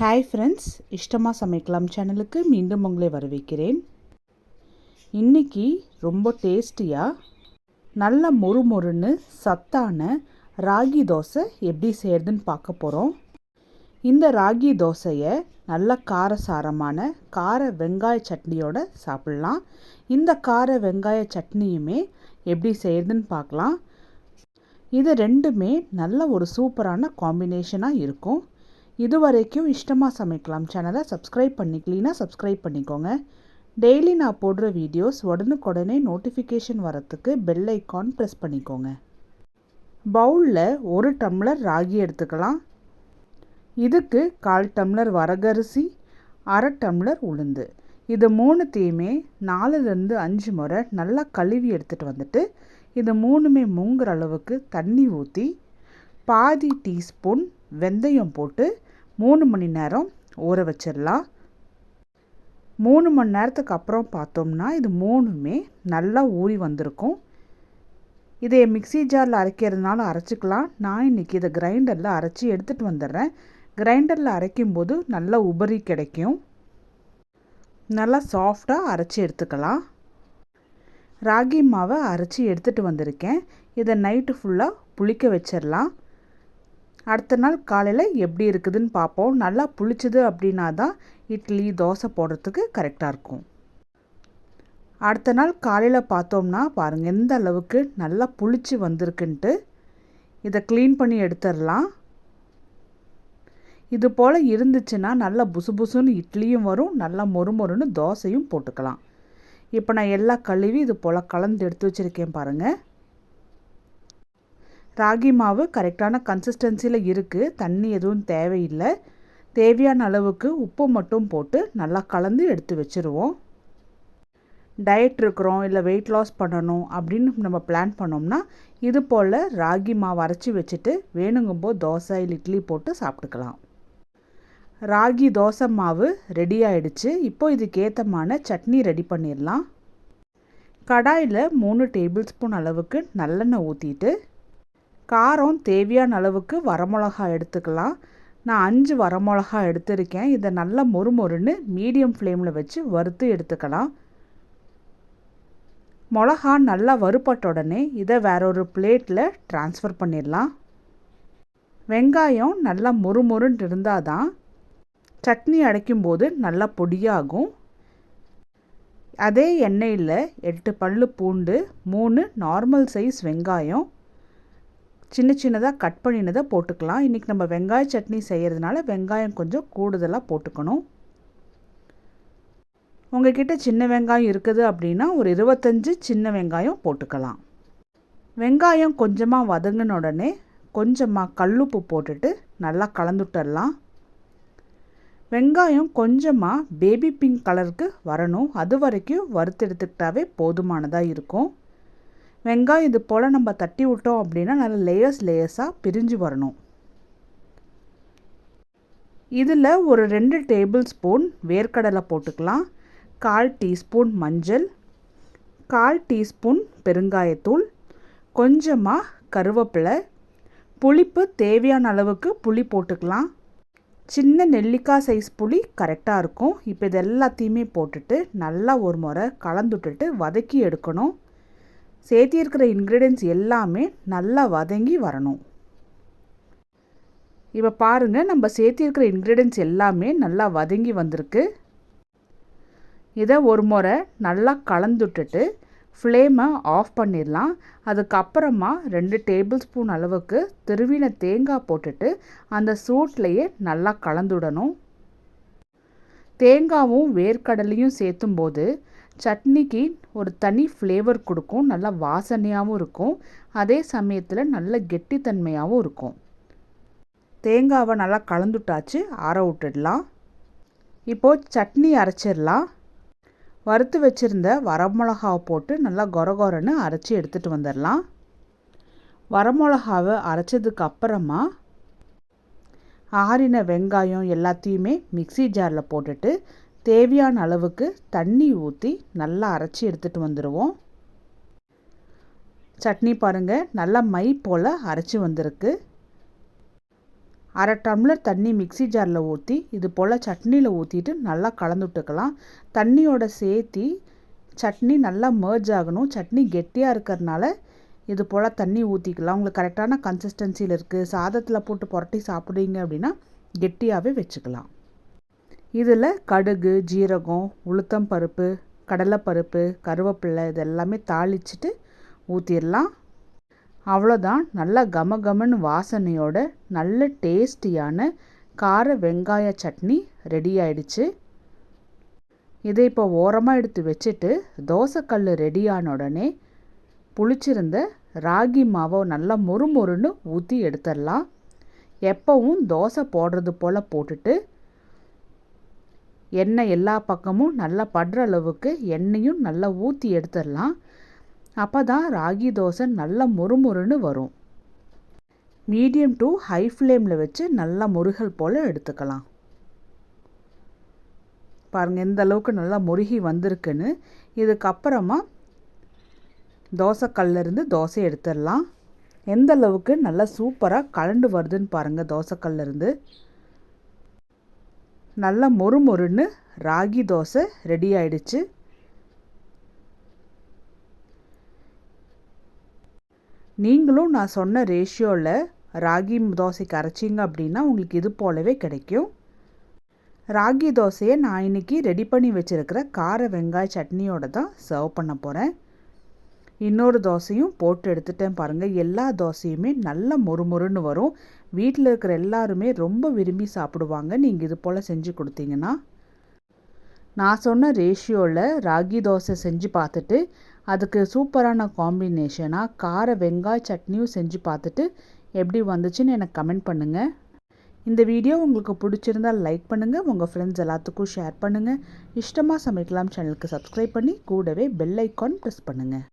Hi friends இஷ்டமாக சமைக்கலாம் சேனலுக்கு மீண்டும் உங்களை வரவேற்கிறேன். இன்றைக்கி ரொம்ப டேஸ்டியாக நல்ல மொறு மொறுன்னு சத்தான ராகி தோசை எப்படி செய்கிறதுன்னு பார்க்க போகிறோம் இந்த ராகி தோசையை நல்ல காரசாரமான கார வெங்காய சட்னியோட சாப்பிட்லாம். இந்த கார வெங்காய சட்னியுமே எப்படி செய்கிறதுன்னு பார்க்கலாம். இது ரெண்டுமே நல்ல ஒரு சூப்பரான காம்பினேஷனாக இருக்கும். இது வரைக்கும் இஷ்டமாக சமைக்கலாம் சேனலை சப்ஸ்கிரைப் பண்ணிக்கலீனா சப்ஸ்கிரைப் பண்ணிக்கோங்க. டெய்லி நான் போடுற வீடியோஸ் உடனுக்குடனே நோட்டிஃபிகேஷன் வரத்துக்கு பெல் ஐக்கான் ப்ரெஸ் பண்ணிக்கோங்க. பவுலில் ஒரு டம்ளர் ராகி எடுத்துக்கலாம். இதுக்கு கால் டம்ளர் வரகரிசி அரை டம்ளர் உளுந்து. இது மூணுத்தையுமே நாலுலேருந்து அஞ்சு முறை நல்லா கழுவி எடுத்துகிட்டு வந்துட்டு இது மூணுமே மூங்குற அளவுக்கு தண்ணி ஊற்றி பாதி டீஸ்பூன் வெந்தயம் போட்டு மூணு மணி நேரம் ஊற வச்சிடலாம். மூணு மணி நேரத்துக்கு அப்புறம் பார்த்தோம்னா இது மூணுமே நல்லா ஊறி வந்திருக்கும். இதை மிக்சி ஜாரில் அரைக்கிறதுனால அரைச்சிக்கலாம். நான் இன்றைக்கி இதை கிரைண்டரில் அரைச்சி எடுத்துகிட்டு வந்துடுறேன். கிரைண்டரில் அரைக்கும்போது நல்லா உபரி கிடைக்கும். நல்லா சாஃப்டாக அரைச்சி எடுத்துக்கலாம். ராகி மாவை அரைச்சி எடுத்துகிட்டு வந்திருக்கேன். இதை நைட்டு ஃபுல்லாக புளிக்க வச்சிடலாம். அடுத்த நாள் காலையில் எப்படி இருக்குதுன்னு பார்ப்போம். நல்லா புளிச்சுது அப்படின்னா தான் இட்லி தோசை போடுறதுக்கு கரெக்டாக இருக்கும். அடுத்த நாள் காலையில் பார்த்தோம்னா பாருங்கள் எந்த அளவுக்கு நல்லா புளிச்சு வந்திருக்குன்ட்டு இதை க்ளீன் பண்ணி எடுத்துடலாம். இது போல் இருந்துச்சுன்னா நல்லா புசு புசுன்னு இட்லியும் வரும் நல்லா மொறு மொறுன்னு தோசையும் போட்டுக்கலாம். இப்போ நான் எல்லா கழுவி இது போல் கலந்து எடுத்து வச்சுருக்கேன் பாருங்கள் ராகி மாவு கரெக்டான கன்சிஸ்டன்சியில் இருக்குது தண்ணி எதுவும் தேவையில்லை. தேவையான அளவுக்கு உப்பு மட்டும் போட்டு நல்லா கலந்து எடுத்து வச்சுருவோம். டயட் இருக்கிறோம் இல்லை வெயிட் லாஸ் பண்ணணும் அப்படின்னு நம்ம பிளான் பண்ணோம்னா இது போல் ராகி மாவு அரைச்சி வச்சுட்டு வேணுங்கும்போது தோசை இல்லை இட்லி போட்டு சாப்பிட்டுக்கலாம். ராகி தோசை மாவு ரெடி ஆயிடுச்சு. இப்போ இதுக்கேற்றமான சட்னி ரெடி பண்ணிடலாம். கடாயில் மூணு டேபிள் ஸ்பூன் அளவுக்கு நல்லெண்ணெய் ஊற்றிட்டு காரம் தேவையான அளவுக்கு வரமிளகா எடுத்துக்கலாம். நான் அஞ்சு வரமிளகா எடுத்திருக்கேன். இதை நல்லா மொறு மொறுன்னு மீடியம் ஃப்ளேமில் வச்சு வறுத்து எடுத்துக்கலாம். மிளகா நல்லா வறுப்பட்ட உடனே இதை வேற ஒரு பிளேட்டில் ட்ரான்ஸ்ஃபர் பண்ணிடலாம். வெங்காயம் நல்லா மொறுமொறுன்னு இருந்தால் தான் சட்னி அடைக்கும்போது நல்லா பொடியாகும். அதே எண்ணெயில் எட்டு பல் பூண்டு மூணு நார்மல் சைஸ் வெங்காயம் சின்ன சின்னதாக கட் பண்ணினதை போட்டுக்கலாம். இன்றைக்கி நம்ம வெங்காய சட்னி செய்கிறதுனால வெங்காயம் கொஞ்சம் கூடுதலாக போட்டுக்கணும். உங்ககிட்ட சின்ன வெங்காயம் இருக்குது அப்படின்னா ஒரு இருபத்தஞ்சி சின்ன வெங்காயம் போட்டுக்கலாம். வெங்காயம் கொஞ்சமாக வதங்கின உடனே கொஞ்சமாக கல்லுப்பு போட்டுட்டு நல்லா கலந்துட்டரலாம். வெங்காயம் கொஞ்சமாக பேபி பிங்க் கலருக்கு வரணும். அது வரைக்கும் வறுத்து எடுத்துக்கிட்டாவே போதுமானதாக இருக்கும். வெங்காயம் இது போல் நம்ம தட்டி விட்டோம் அப்படின்னா நல்லா லேயர்ஸ் லேயர்ஸாக பிரிஞ்சு வரணும். இதில் ஒரு ரெண்டு டேபிள் ஸ்பூன் வேர்க்கடலை போட்டுக்கலாம். கால் டீஸ்பூன் மஞ்சள் கால் டீஸ்பூன் பெருங்காயத்தூள் கொஞ்சமாக கருவேப்பிலை புளிப்பு தேவையான அளவுக்கு புளி போட்டுக்கலாம். சின்ன நெல்லிக்காய் சைஸ் புளி கரெக்டாக இருக்கும். இப்போ இது எல்லாத்தையுமே போட்டுட்டு நல்லா ஒரு முறை கலந்துட்டுட்டு வதக்கி எடுக்கணும். சேர்த்திருக்கிற இன்க்ரீடியன்ஸ் எல்லாமே நல்லா வதங்கி வரணும். இப்போ பாருங்கள் நம்ம சேர்த்திருக்கிற இன்க்ரீடியன்ஸ் எல்லாமே நல்லா வதங்கி வந்திருக்கு. இதை ஒரு முறை நல்லா கலந்துட்டுட்டு ஃப்ளேமை ஆஃப் பண்ணிடலாம். அதுக்கப்புறமா ரெண்டு டேபிள் ஸ்பூன் அளவுக்கு திருவின தேங்காய் போட்டுட்டு அந்த சூட்லேயே நல்லா கலந்துடணும். தேங்காவும் வேர்க்கடலையும் சேர்த்தும் போது சட்னிக்கு ஒரு தனி ஃப்ளேவர் கொடுக்கும் நல்லா வாசனையாகவும் இருக்கும். அதே சமயத்தில் நல்ல கெட்டித்தன்மையாகவும் இருக்கும். தேங்காவை நல்லா கலந்துட்டாச்சு ஆற விட்டுடலாம். இப்போது சட்னி அரைச்சிடலாம். வறுத்து வச்சுருந்த வரமிளகாவை போட்டு நல்லா கொரகொரன்னு அரைச்சி எடுத்துகிட்டு வந்துடலாம். வரமிளகாவை அரைச்சதுக்கு அப்புறமா ஆறின வெங்காயம் எல்லாத்தையுமே மிக்சி ஜாரில் போட்டுட்டு தேவையான அளவுக்கு தண்ணி ஊற்றி நல்லா அரைச்சி எடுத்துகிட்டு வந்துடுவோம் சட்னி பாருங்கள் நல்லா மை போல் அரைச்சி வந்திருக்கு. அரை டம்ளர் தண்ணி மிக்சி ஜாரில் ஊற்றி இது போல் சட்னியில் ஊற்றிட்டு நல்லா கலந்து விட்டுக்கலாம். தண்ணியோட சேர்த்தி சட்னி நல்லா மேர்ஜ் ஆகணும். சட்னி கெட்டியாக இருக்கிறதுனால இது போல் தண்ணி ஊற்றிக்கலாம் உங்களுக்கு கரெக்டான கன்சிஸ்டன்சியில் இருக்குது சாதத்தில் போட்டு புரட்டி சாப்பிடுவீங்க அப்படின்னா கெட்டியாகவே வச்சுக்கலாம். இதில் கடுகு ஜீரகம் உளுத்தம் பருப்பு கடலைப்பருப்பு கருவேப்பிலை இது எல்லாமே தாளிச்சிட்டு ஊற்றிடலாம் அவ்வளோதான் நல்லா கம கமன்னு வாசனையோட நல்ல டேஸ்டியான கார வெங்காய சட்னி ரெடி ஆயிடுச்சு. இதை இப்போ ஓரமாக எடுத்து வச்சுட்டு தோசைக்கல் ரெடியான உடனே புளிச்சிருந்த ராகி மாவை நல்லா மொறு மொறுன்னு ஊற்றி எடுத்துடலாம். எப்போவும் தோசை போடுறது போல் போட்டுட்டு எண்ணெய் எல்லா பக்கமும் நல்லா படுற அளவுக்கு எண்ணெயும் நல்லா ஊற்றி எடுத்துடலாம். அப்போ தான் ராகி தோசை நல்லா மொறுமொறுன்னு வரும். மீடியம் டு ஹை ஃப்ளேமில் வச்சு நல்லா முருகல் போல் எடுத்துக்கலாம். பாருங்கள் எந்த அளவுக்கு நல்லா முருகி வந்திருக்குன்னு. இதுக்கப்புறமா தோசைக்கல்லிருந்து தோசை எடுத்துடலாம். எந்த அளவுக்கு நல்லா சூப்பராக கலண்டு வருதுன்னு பாருங்கள் தோசைக்கல்லிருந்து நல்லா மொறு மொறுன்னு ராகி தோசை ரெடி ஆயிடுச்சு. நீங்களும் நான் சொன்ன ரேஷியோவில் ராகி தோசைக்கு அரைச்சிங்க அப்படின்னா உங்களுக்கு இது போலவே கிடைக்கும். ராகி தோசையை நான் இன்றைக்கி ரெடி பண்ணி வச்சுருக்கிற கார வெங்காய சட்னியோடு தான் சர்வ் பண்ண போகிறேன் இன்னொரு தோசையும் போட்டு எடுத்துட்டேன் பாருங்கள் எல்லா தோசையுமே நல்ல மொறுமொறுன்னு வரும். வீட்டில் இருக்கிற எல்லாருமே ரொம்ப விரும்பி சாப்பிடுவாங்க. நீங்கள் இது போல் செஞ்சு கொடுத்தீங்கன்னா. நான் சொன்ன ரேஷியோவில் ராகி தோசை செஞ்சு பார்த்துட்டு அதுக்கு சூப்பரான காம்பினேஷனாக கார வெங்காய சட்னியும் செஞ்சு பார்த்துட்டு எப்படி வந்துச்சுன்னு எனக்கு கமெண்ட் பண்ணுங்கள் இந்த வீடியோ உங்களுக்கு பிடிச்சிருந்தால் லைக் பண்ணுங்கள் உங்கள் ஃப்ரெண்ட்ஸ் எல்லாத்துக்கும் ஷேர் பண்ணுங்கள் இஷ்டமாக சமைக்கலாம் சேனலுக்கு சப்ஸ்கிரைப் பண்ணி கூடவே பெல் ஐக்கான் ப்ரெஸ் பண்ணுங்கள்